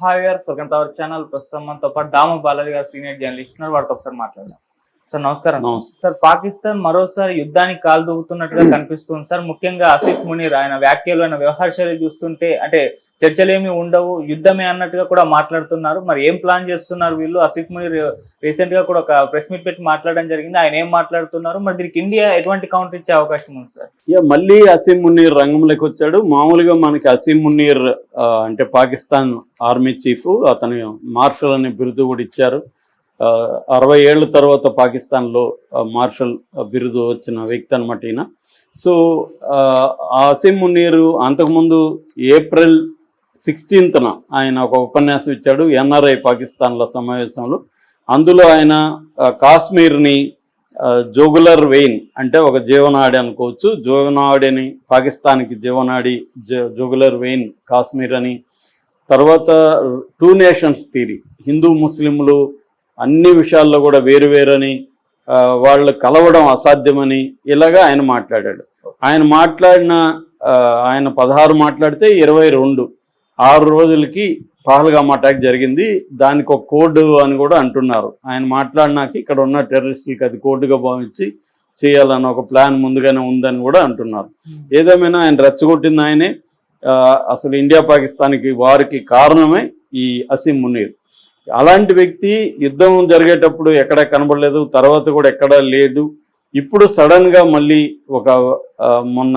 Hi గారు welcome to our channel. ప్రస్తుతం మనతో పాటు దాము బాలాజీ గారు సీనియర్ జర్నలిస్ట్ ఉన్నారు. వారితో ఒకసారి మాట్లాడదాం. సార్ నమస్కారం. సార్ పాకిస్తాన్ మరోసారి యుద్ధానికి కాలు దూకుతున్నట్టుగా కనిపిస్తుంది. సార్ ముఖ్యంగా ఆసిఫ్ మునీర్ ఆయన వ్యాఖ్యలు ఆయన వ్యవహార శైలి చూస్తుంటే అంటే చర్చలేమి ఉండవు. యుద్ధమే అన్నట్టుగా కూడా మాట్లాడుతున్నారు. మరి ఏం ప్లాన్ చేస్తున్నారు వీళ్ళు? అసిఫ్ మునీర్ రీసెంట్గా కూడా ఒక ప్రెస్ మీట్ పెట్టి మాట్లాడడం జరిగింది. ఆయన ఏం మాట్లాడుతున్నారు? మరి దీనికి ఇండియా ఎటువంటి కౌంటర్ ఇచ్చే అవకాశం ఉంది సార్? ఇక మళ్ళీ అసీం మున్నీర్ రంగంలోకి వచ్చాడు మామూలుగా మనకి అసీం మున్నీర్ అంటే పాకిస్తాన్ ఆర్మీ చీఫ్ అతను మార్షల్ అనే బిరుదు కూడా ఇచ్చారు. అరవై ఏళ్ళ తర్వాత పాకిస్తాన్లో మార్షల్ బిరుదు వచ్చిన వ్యక్తి అనమాట ఈయన. సో ఆ, ఆ అసీం మున్నీరు అంతకుముందు ఏప్రిల్ సిక్స్టీన్త్న ఆయన ఒక ఉపన్యాసం ఇచ్చాడు ఎన్ఆర్ఐ పాకిస్తాన్ల సమావేశంలో. అందులో ఆయన కాశ్మీర్ని జోగులర్ వెయిన్ అంటే ఒక జీవనాడి అనుకోవచ్చు. జోగునాడిని పాకిస్తాన్కి జీవనాడి జోగులర్ వెయిన్ కాశ్మీర్ అని. తర్వాత టూ నేషన్స్ థీరీ హిందూ ముస్లింలు అన్ని విషయాల్లో కూడా వేరు వేరని వాళ్ళు కలవడం అసాధ్యమని ఇలాగా ఆయన మాట్లాడాడు. ఆయన మాట్లాడిన ఆయన పదహారు మాట్లాడితే ఇరవై రెండు. ఆరు రోజులకి పహల్గామ్ అటాక్ జరిగింది. దానికి ఒక కోడ్ అని కూడా అంటున్నారు. ఆయన మాట్లాడినాక ఇక్కడ ఉన్న టెర్రరిస్టులకి అది కోడ్గా భావించి చేయాలన్న ఒక ప్లాన్ ముందుగానే ఉందని కూడా అంటున్నారు. ఏదేమైనా ఆయన రెచ్చగొట్టింది ఆయనే అసలు ఇండియా పాకిస్తాన్కి వారికి కారణమే ఈ అసీం మునీర్. అలాంటి వ్యక్తి యుద్ధం జరిగేటప్పుడు ఎక్కడ కనబడలేదు తర్వాత కూడా ఎక్కడా లేడు ఇప్పుడు సడన్గా మళ్ళీ ఒక మొన్న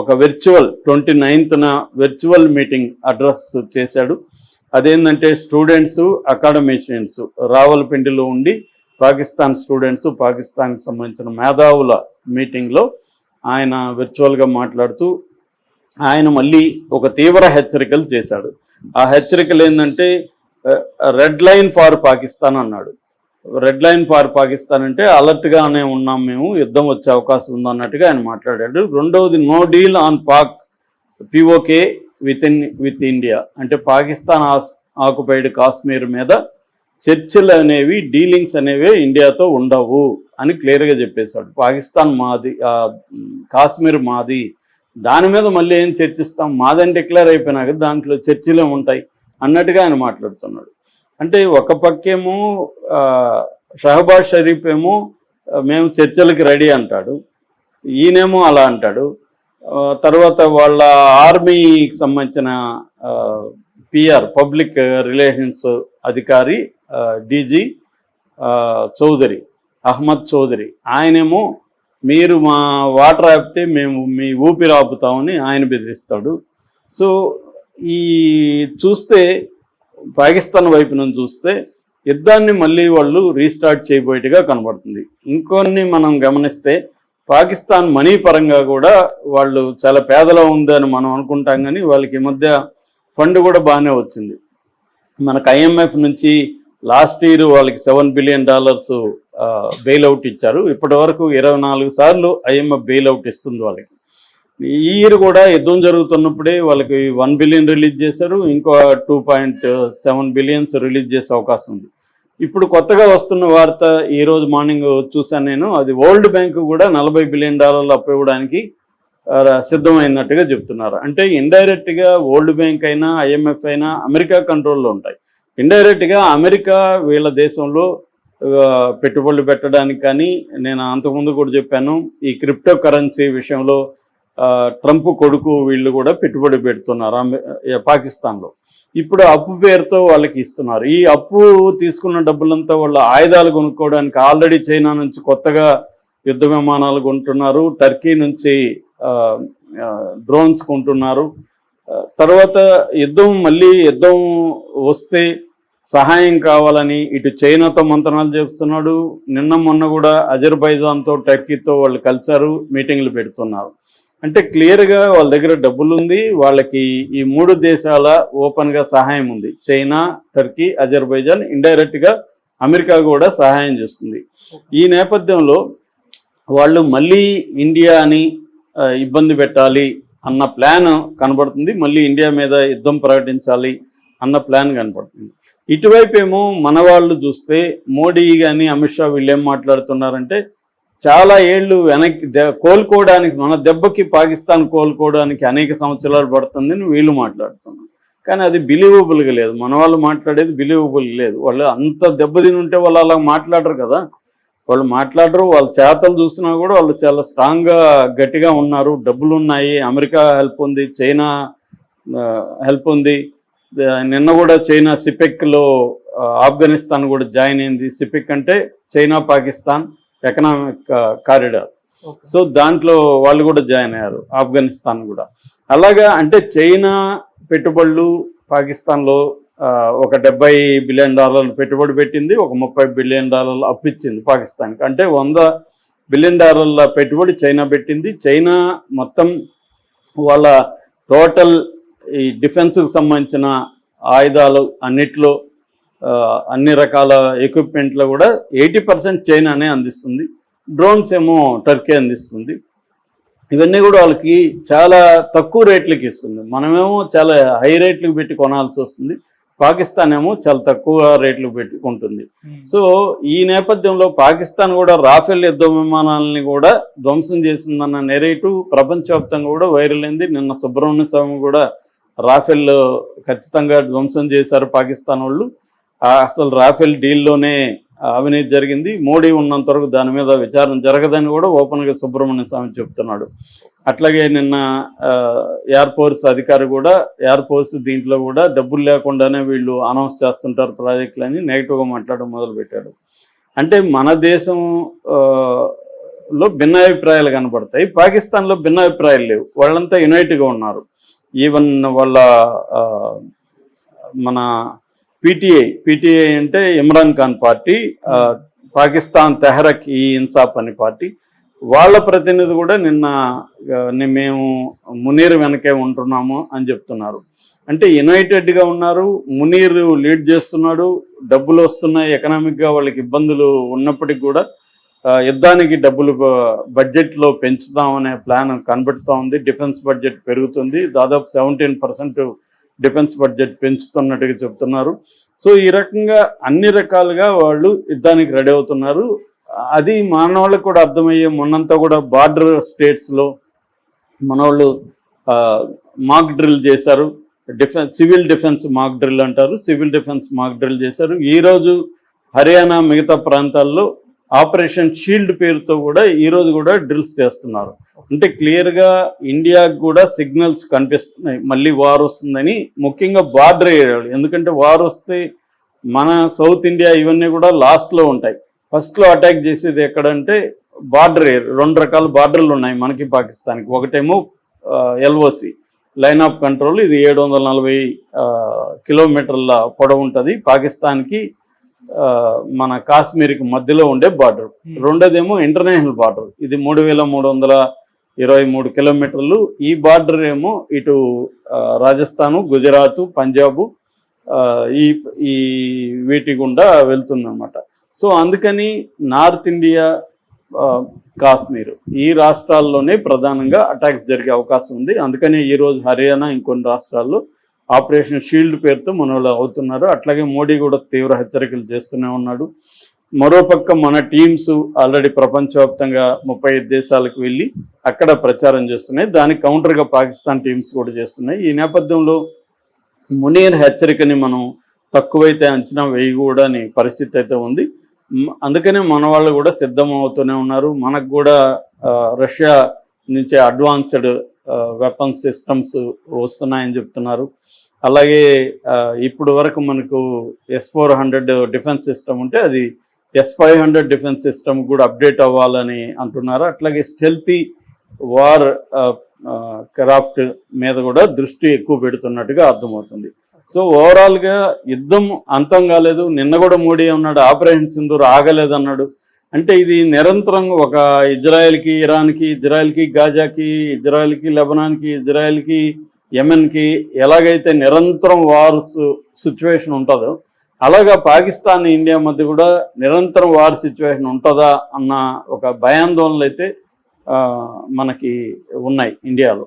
ఒక virtual twenty నైన్త్న virtual meeting address చేశాడు. అదేంటంటే స్టూడెంట్స్ అకాడమిషియన్స్ రావలపిండిలో ఉండి పాకిస్తాన్ స్టూడెంట్స్ పాకిస్తాన్కి సంబంధించిన మేధావుల మీటింగ్లో ఆయన వర్చువల్గా మాట్లాడుతూ ఆయన మళ్ళీ ఒక తీవ్ర హెచ్చరికలు చేశాడు. ఆ హెచ్చరికలు ఏంటంటే రెడ్ లైన్ ఫార్ పాకిస్తాన్ అన్నాడు. రెడ్ లైన్ ఫార్ పాకిస్తాన్ అంటే అలర్ట్గానే ఉన్నాం మేము యుద్ధం వచ్చే అవకాశం ఉందన్నట్టుగా ఆయన మాట్లాడాడు. రెండవది no deal on Pak PoK with in with India అంటే పాకిస్తాన్ ఆస్ ఆకుపైడ్ కాశ్మీర్ మీద చర్చలు అనేవి డీలింగ్స్ అనేవి ఇండియాతో ఉండవు అని క్లియర్గా చెప్పేశాడు. పాకిస్తాన్ మాది కాశ్మీర్ మాది. దాని మీద మళ్ళీ ఏం చర్చిస్తాం? మాదని డిక్లేర్ అయిపోయినాక దాంట్లో చర్చలే ఉంటాయి అన్నట్టుగా ఆయన మాట్లాడుతున్నాడు. అంటే ఒక పక్కేమో షహబాజ్ షరీఫ్ ఏమో మేము చర్చలకి రెడీ అంటాడు. ఈయనేమో అలా అంటాడు. తర్వాత వాళ్ళ ఆర్మీకి సంబంధించిన పిఆర్ పబ్లిక్ రిలేషన్స్ అధికారి డీజీ చౌదరి అహ్మద్ చౌదరి. ఆయనేమో మీరు మా వాటర్ ఆపితే మేము మీ ఊపిరి ఆపుతామని ఆయన బెదిరిస్తాడు. సో ఈ చూస్తే పాకిస్తాన్ వైపు నుంచి చూస్తే యుద్ధాన్ని మళ్ళీ వాళ్ళు రీస్టార్ట్ చేయబోయేట్టుగా కనబడుతుంది. ఇంకొన్ని మనం గమనిస్తే పాకిస్తాన్ మనీ పరంగా కూడా వాళ్ళు చాలా పేదలో ఉందని మనం అనుకుంటాం కానీ వాళ్ళకి ఈ మధ్య ఫండ్ కూడా బాగానే వచ్చింది. మనకు ఐఎంఎఫ్ నుంచి లాస్ట్ ఇయర్ వాళ్ళకి సెవెన్ బిలియన్ డాలర్స్ బెయిల్అవుట్ ఇచ్చారు. ఇప్పటి వరకు ఇరవై నాలుగు సార్లు ఐఎంఎఫ్ బెయిల్అవుట్ ఇస్తుంది వాళ్ళకి. ఈ ఇయర్ కూడా యుద్ధం జరుగుతున్నప్పుడే వాళ్ళకి వన్ బిలియన్ రిలీజ్ చేశారు ఇంకో two point seven billions release చేసే అవకాశం ఉంది. ఇప్పుడు కొత్తగా వస్తున్న వార్త ఈరోజు మార్నింగ్ చూశాను నేను అది వరల్డ్ బ్యాంక్ కూడా నలభై బిలియన్ డాలర్లు అప్పు ఇవ్వడానికి సిద్ధమైనట్టుగా చెప్తున్నారు. అంటే ఇండైరెక్ట్గా వరల్డ్ బ్యాంక్ అయినా ఐఎంఎఫ్ అయినా అమెరికా కంట్రోల్లో ఉంటాయి. ఇండైరెక్ట్గా అమెరికా వీళ్ళ దేశంలో పెట్టుబడులు పెట్టడానికి కానీ నేను అంతకుముందు కూడా చెప్పాను ఈ క్రిప్టో కరెన్సీ విషయంలో ట్రంప్ కొడుకు వీళ్ళు కూడా పెట్టుబడి పెడుతున్నారు అమె- పాకిస్తాన్లో. ఇప్పుడు అప్పు పేరుతో వాళ్ళకి ఇస్తున్నారు. ఈ అప్పు తీసుకున్న డబ్బులంతా వాళ్ళు ఆయుధాలు కొనుక్కోవడానికి ఆల్రెడీ చైనా నుంచి కొత్తగా యుద్ధ విమానాలు కొంటున్నారు. టర్కీ నుంచి డ్రోన్స్ కొంటున్నారు. తర్వాత యుద్ధం మళ్ళీ యుద్ధం వస్తే సహాయం కావాలని ఇటు చైనాతో మంత్రాలు చెప్తున్నాడు నిన్న మొన్న కూడా అజర్బైజాన్తో టర్కీతో వాళ్ళు కలిశారు మీటింగ్లు పెడుతున్నారు. అంటే క్లియర్గా వాళ్ళ దగ్గర డబ్బులు ఉంది వాళ్ళకి ఈ మూడు దేశాల ఓపెన్గా సహాయం ఉంది. చైనా టర్కీ అజర్బైజాన్ ఇండైరెక్ట్గా అమెరికా కూడా సహాయం చేస్తుంది. ఈ నేపథ్యంలో వాళ్ళు మళ్ళీ ఇండియాని ఇబ్బంది పెట్టాలి అన్న ప్లాన్ కనబడుతుంది. మళ్ళీ ఇండియా మీద యుద్ధం ప్రకటించాలి అన్న ప్లాన్ కనపడుతుంది ఇటువైపు ఏమో మన వాళ్ళు చూస్తే మోడీ కానీ అమిత్ షా వీళ్ళు ఏం మాట్లాడుతున్నారంటే చాలా ఏళ్ళు వెనక్కి దె- కోలుకోవడానికి మన దెబ్బకి పాకిస్తాన్ కోలుకోవడానికి అనేక సంవత్సరాలు పడుతుందని వీళ్ళు మాట్లాడుతున్నారు. కానీ అది బిలీవబుల్గా లేదు. మన వాళ్ళు మాట్లాడేది బిలీవబుల్ లేదు. వాళ్ళు అంత దెబ్బతిని ఉంటే వాళ్ళు అలా మాట్లాడరు కదా. వాళ్ళు మాట్లాడరు వాళ్ళ చేతలు చూసినా కూడా వాళ్ళు చాలా స్ట్రాంగ్గా గట్టిగా ఉన్నారు. డబ్బులు ఉన్నాయి అమెరికా హెల్ప్ ఉంది. చైనా హెల్ప్ ఉంది. నిన్న కూడా చైనా సిపెక్లో ఆఫ్ఘనిస్తాన్ కూడా జాయిన్ అయింది. సిపెక్ అంటే China Pakistan. Economic corridor. So దాంట్లో వాళ్ళు కూడా జాయిన్ అయ్యారు ఆఫ్ఘనిస్తాన్ కూడా. అలాగా అంటే చైనా పెట్టుబడులు పాకిస్తాన్లో ఒక డెబ్బై బిలియన్ డాలర్లు పెట్టుబడి పెట్టింది ఒక ముప్పై బిలియన్ డాలర్లు అప్పిచ్చింది పాకిస్తాన్కి. అంటే వంద బిలియన్ డాలర్ల పెట్టుబడి చైనా పెట్టింది. చైనా మొత్తం వాళ్ళ టోటల్ ఈ డిఫెన్స్కి సంబంధించిన ఆయుధాలు అన్నిట్లో అన్ని రకాల ఎక్విప్మెంట్లో కూడా ఎయిటీ పర్సెంట్ చైనానే అందిస్తుంది. డ్రోన్స్ ఏమో టర్కీ అందిస్తుంది. ఇవన్నీ కూడా వాళ్ళకి చాలా తక్కువ రేట్లకి ఇస్తుంది. మనమేమో చాలా హై రేట్లకు పెట్టి కొనాల్సి వస్తుంది. పాకిస్తాన్ ఏమో చాలా తక్కువ రేట్లు పెట్టి కొంటుంది సో ఈ నేపథ్యంలో పాకిస్తాన్ కూడా రాఫెల్ యుద్ధ విమానాలని కూడా ధ్వంసం చేసిందన్న నెరేటివ్ ప్రపంచవ్యాప్తంగా కూడా వైరల్ అయింది. నిన్న సుబ్రహ్మణ్య స్వామి కూడా రాఫెల్ ఖచ్చితంగా ధ్వంసం చేశారు పాకిస్తాన్ వాళ్ళు. అసలు రాఫెల్ డీల్లోనే అవినీతి జరిగింది. మోడీ ఉన్నంత వరకు దాని మీద విచారణ జరగదని కూడా ఓపెన్గా సుబ్రహ్మణ్య స్వామి చెప్తున్నాడు. అట్లాగే నిన్న ఎయిర్ ఫోర్స్ అధికారి కూడా ఎయిర్ ఫోర్స్ దీంట్లో కూడా డబ్బులు లేకుండానే వీళ్ళు అనౌన్స్ చేస్తుంటారు ప్రాజెక్టులని నెగిటివ్గా మాట్లాడడం మొదలుపెట్టాడు. అంటే మన దేశం లో భిన్నాభిప్రాయాలు కనబడతాయి. పాకిస్తాన్లో భిన్నాభిప్రాయాలు లేవు. వాళ్ళంతా యునైట్గా ఉన్నారు. ఈవెన్ వాళ్ళ మన పీటీఐ పీటీఐ అంటే ఇమ్రాన్ ఖాన్ పార్టీ పాకిస్తాన్ తెహరక్ ఈ ఇన్సాఫ్ అనే పార్టీ. వాళ్ళ ప్రతినిధి కూడా నిన్న మేము మునీర్ వెనకే ఉంటున్నాము అని చెప్తున్నారు. అంటే యునైటెడ్గా ఉన్నారు మునీర్ లీడ్ చేస్తున్నాడు డబ్బులు వస్తున్నాయి ఎకనామిక్గా వాళ్ళకి ఇబ్బందులు ఉన్నప్పటికీ కూడా యుద్ధానికి డబ్బులు బడ్జెట్లో పెంచుదామనే ప్లాన్ కనబడుతూ ఉంది డిఫెన్స్ బడ్జెట్ పెరుగుతుంది దాదాపు సెవెంటీన్ పర్సెంట్ డిఫెన్స్ బడ్జెట్ పెంచుతున్నట్టుగా చెప్తున్నారు. సో ఈ రకంగా అన్ని రకాలుగా వాళ్ళు యుద్ధానికి రెడీ అవుతున్నారు. అది మానవాళ్ళకి కూడా అర్థమయ్యే మొన్నంతా కూడా బార్డర్ స్టేట్స్లో మనవాళ్ళు మాక్ డ్రిల్ చేశారు. Defence civil defence mock drill అంటారు. సివిల్ డిఫెన్స్ మాక్ డ్రిల్ చేశారు. ఈరోజు హర్యానా మిగతా ప్రాంతాల్లో ఆపరేషన్ షీల్డ్ పేరుతో కూడా ఈరోజు కూడా డ్రిల్స్ చేస్తున్నారు. అంటే క్లియర్గా ఇండియాకు కూడా సిగ్నల్స్ కనిపిస్తున్నాయి. మళ్ళీ వార్ వస్తుందని ముఖ్యంగా బార్డర్ ఏరియాలు. ఎందుకంటే వార్ వస్తే మన సౌత్ ఇండియా ఇవన్నీ కూడా లాస్ట్లో ఉంటాయి. ఫస్ట్లో అటాక్ చేసేది ఎక్కడంటే బార్డర్ ఏరియా రెండు రకాల బార్డర్లు ఉన్నాయి మనకి పాకిస్తాన్కి. ఒకటేమో ఎల్ఓసి. లైన్ ఆఫ్ కంట్రోల్ ఇది ఏడు వందల నలభై కిలోమీటర్ల పొడవు ఉంటుంది. పాకిస్తాన్కి మన కాశ్మీర్కి మధ్యలో ఉండే బార్డర్. రెండోదేమో international border. ఇది మూడు వేల మూడు వందల ఇరవై మూడు కిలోమీటర్లు. ఈ బార్డర్ ఏమో ఇటు రాజస్థాను గుజరాత్ పంజాబు ఈ ఈ వీటి గుండా వెళ్తుందన్నమాట. సో అందుకని నార్త్ ఇండియా కాశ్మీర్ ఈ రాష్ట్రాల్లోనే ప్రధానంగా అటాక్స్ జరిగే అవకాశం ఉంది. అందుకనే ఈరోజు హర్యానా ఇంకొన్ని రాష్ట్రాల్లో ఆపరేషన్ షీల్డ్ పేరుతో మన అవుతున్నారు. అట్లాగే మోడీ కూడా తీవ్ర హెచ్చరికలు చేస్తూనే ఉన్నాడు. మరోపక్క మన టీమ్స్ ఆల్రెడీ ప్రపంచవ్యాప్తంగా ముప్పై ఐదు దేశాలకు వెళ్ళి అక్కడ ప్రచారం చేస్తున్నాయి. దానికి కౌంటర్గా పాకిస్తాన్ టీమ్స్ కూడా చేస్తున్నాయి. ఈ నేపథ్యంలో మునీర్ హెచ్చరికని మనం తక్కువైతే అంచనా వేయకూడని పరిస్థితి అయితే ఉంది. అందుకనే మన వాళ్ళు కూడా సిద్ధం అవుతూనే ఉన్నారు. మనకు కూడా రష్యా నుంచి అడ్వాన్స్డ్ వెపన్స్ సిస్టమ్స్ వస్తున్నాయని చెప్తున్నారు. అలాగే ఇప్పుడు వరకు మనకు S four hundred defence system ఉంటే అది S five hundred defence system కూడా అప్డేట్ అవ్వాలని అంటున్నారు. అట్లాగే స్టెల్తీ వార్ క్రాఫ్ట్ మీద కూడా దృష్టి ఎక్కువ పెడుతున్నట్టుగా అర్థమవుతుంది. సో ఓవరాల్గా యుద్ధం అంతం కాలేదు. నిన్న కూడా మోడీ ఉన్నాడు ఆపరేషన్ సింధూర్ ఆగలేదన్నాడు అంటే ఇది నిరంతరం ఒక ఇజ్రాయెల్కి ఇరాన్కి ఇజ్రాయెల్కి గాజాకి ఇజ్రాయెల్కి లెబనాన్కి ఇజ్రాయెల్కి యెమెన్కి ఎలాగైతే నిరంతరం వార్స్ సిచ్యువేషన్ ఉంటుందో అలాగా పాకిస్తాన్ ఇండియా మధ్య కూడా నిరంతరం వార్ సిచ్యువేషన్ ఉంటుందా అన్న ఒక భయాందోళనలు అయితే మనకి ఉన్నాయి ఇండియాలో.